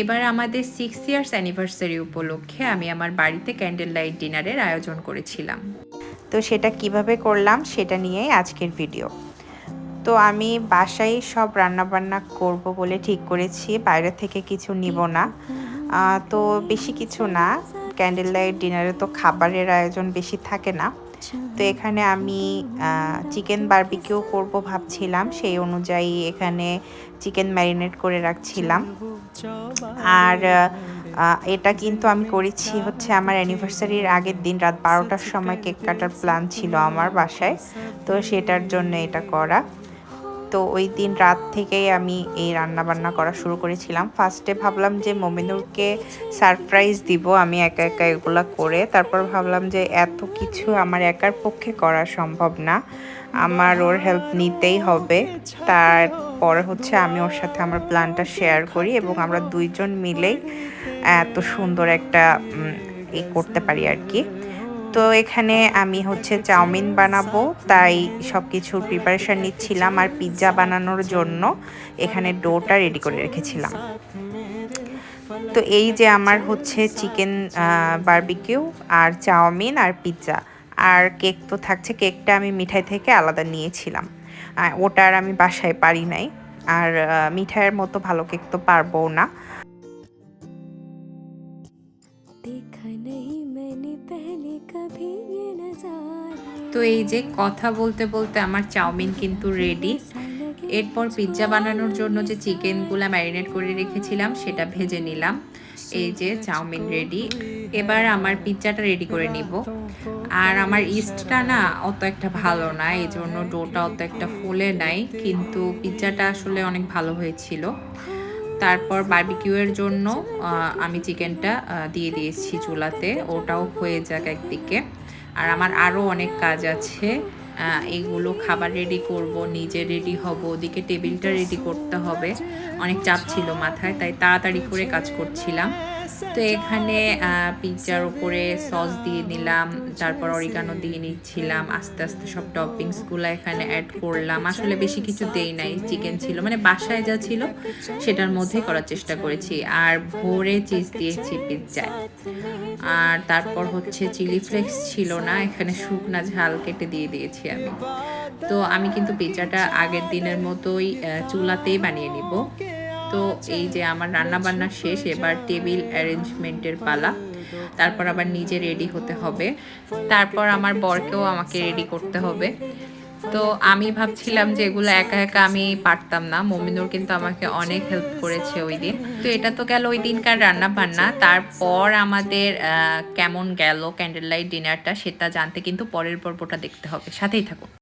এবার আমাদের six years anniversary উপলক্ষে আমি আমার বাড়িতে ক্যান্ডেল লাইট ডিনারের আয়োজন করেছিলাম। তো সেটা কীভাবে করলাম সেটা নিয়েই আজকের ভিডিও তো আমি বাসায় সব রান্নাবান্না করব বলে ঠিক করেছি, বাইরে থেকে কিছু নিব না। তো বেশি কিছু না ক্যান্ডেল লাইট ডিনারে তো খাবারের আয়োজন বেশি থাকে না। তো এখানে আমি চিকেন বার্বিকিউ করব ভাবছিলাম। সেই অনুযায়ী এখানে চিকেন ম্যারিনেট করে রাখছিলাম। আর এটা কিন্তু আমি করেছি হচ্ছে আমার অ্যানিভার্সারির আগের দিন রাত বারোটার সময় কেক কাটার প্ল্যান ছিল আমার বাসায়। তো সেটার জন্য এটা করা। তো ওই দিন রাত থেকেই আমি এই রান্না বান্না করা শুরু করেছিলাম। ফার্স্টে ভাবলাম যে মমিনুরকে সারপ্রাইজ দিব, আমি একা একা এগুলো করে। তারপর ভাবলাম যে এত কিছু আমার একার পক্ষে করা সম্ভব না। আমার ওর হেল্প নিতেই হবে। তারপরে হচ্ছে আমি ওর সাথে আমার প্ল্যানটা শেয়ার করি এবং আমরা দুইজন মিলেই এত সুন্দর একটা এ করতে পারি আর কি। তো এখানে আমি হচ্ছে চাউমিন বানাবো, তাই সব কিছুর প্রিপারেশান নিচ্ছিলাম আর পিৎজা বানানোর জন্য এখানে ডোটা রেডি করে রেখেছিলাম। তো এই যে আমার হচ্ছে চিকেন বারবিকিউ আর চাউমিন আর পিৎজা আর কেক তো থাকছে কেকটা আমি মিঠাই থেকে আলাদা নিয়েছিলাম। ওটা আর আমি বাসায় পারি নাই, আর মিঠাইয়ের মতো ভালো কেক তো পারব না। তো এই যে কথা বলতে বলতে আমার চাউমিন কিন্তু রেডি এরপর পিৎজা বানানোর জন্য যে চিকেনগুলো ম্যারিনেট করে রেখেছিলাম, সেটা ভেজে নিলাম। এই যে চাউমিন রেডি এবার আমার পিৎজাটা রেডি করে নিব। আর আমার ইস্টটা না অত একটা ভালো না, এই জন্য ডোটা অত একটা ফুলে নাই, কিন্তু পিৎজাটা আসলে অনেক ভালো হয়েছিল। তারপর বার্বিকিউয়ের জন্য আমি চিকেনটা দিয়ে দিয়েছি চুলাতে। ওটাও হয়ে যাক একদিকে। আর আমার আরও অনেক কাজ আছে। এগুলো খাবার রেডি করব, নিজে রেডি হব, ওদিকে টেবিলটা রেডি করতে হবে। অনেক চাপ ছিল মাথায়, তাই তাড়াতাড়ি করে কাজ করছিলাম। তো এখানে পিৎজার উপরে সস দিয়ে নিলাম, তারপর অরিগানো দিয়ে নিচ্ছিলাম, আস্তে আস্তে সব টপিংসগুলো এখানে অ্যাড করলাম। আসলে বেশি কিছু দেই নাই চিকেন ছিল মানে বাসায় যা ছিল সেটার মধ্যেই করার চেষ্টা করেছি। আর ভোরে চিজ দিয়েছি পিৎজায় আর তারপর হচ্ছে চিলি ফ্লেক্স ছিল না, এখানে শুকনা ঝাল কেটে দিয়ে দিয়েছি। আমি। তো আমি কিন্তু পিৎজাটা আগের দিনের মতোই চুলাতেই বানিয়ে নিব। তো এই যে আমার রান্না বান্না শেষ, এবার টেবিল অ্যারেঞ্জমেন্টের পালা। তারপর আবার নিজে রেডি হতে হবে। তারপর আমার বরকেও আমাকে রেডি করতে হবে। তো আমি ভাবছিলাম যে এগুলো একা একা আমি পারতাম না। মমিনুর কিন্তু আমাকে অনেক হেল্প করেছে ওই দিন। তো এটা তো গেল ওই দিনকার রান্না বান্না তারপর আমাদের কেমন গেল ক্যান্ডেল লাইট ডিনারটা সেটা জানতে কিন্তু পরের পর্বটা দেখতে হবে। সাথেই থাকুন।